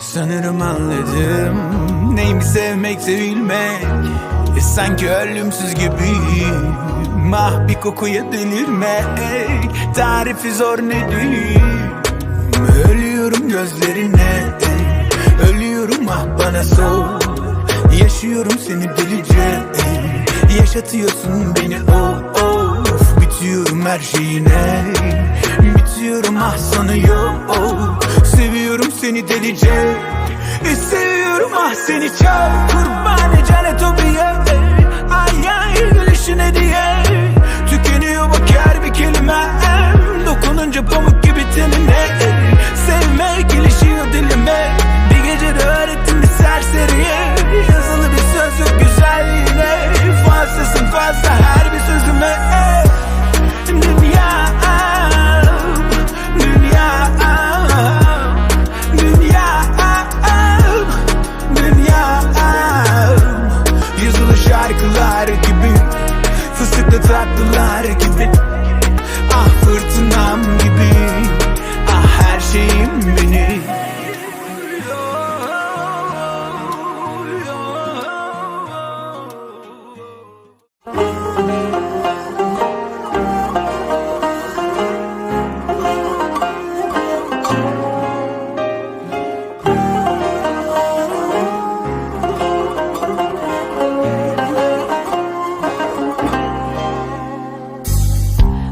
Sanırım anladım. Neymiş sevmek sevilmek? E, Sanki ölümsüz gibiyim. Ah bir kokuya delirmek. Tarifi zor nedir? Ölüyorum gözlerine. Ölüyorum ah bana sor. Yaşıyorum seni delice Yaşatıyorsun beni oh of Bitiyorum her şeyine. Bitiyorum ah sana yok Seviyorum seni delice. E, Seviyorum ah seni çok Kurban cennet o Ah her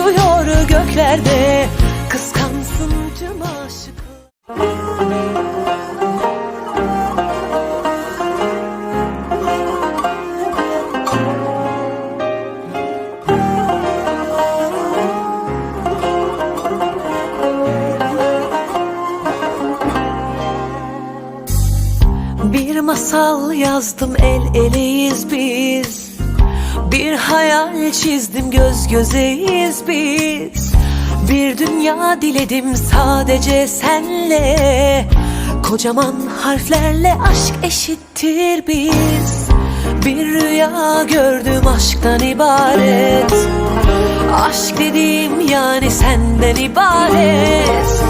Uçuyor göklerde. Kıskansın tüm aşıklar masal yazdım el eleyiz biz Bir hayal çizdim göz gözeyiz biz. Bir dünya diledim sadece senle. Kocaman harflerle aşk eşittir biz. Bir rüya gördüm aşktan ibaret. Aşk dediğim yani senden ibaret.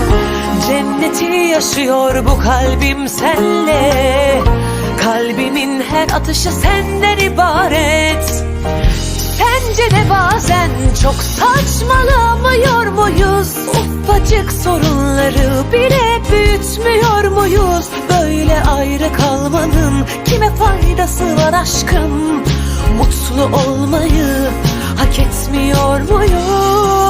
Cenneti yaşıyor bu kalbim senle. Kalbimin her atışı senden ibaret Sence de bazen çok saçmalamıyor muyuz? Ufacık sorunları bile büyütmüyor muyuz? Böyle ayrı kalmanın kime faydası var aşkım? Mutlu olmayı hak etmiyor muyuz?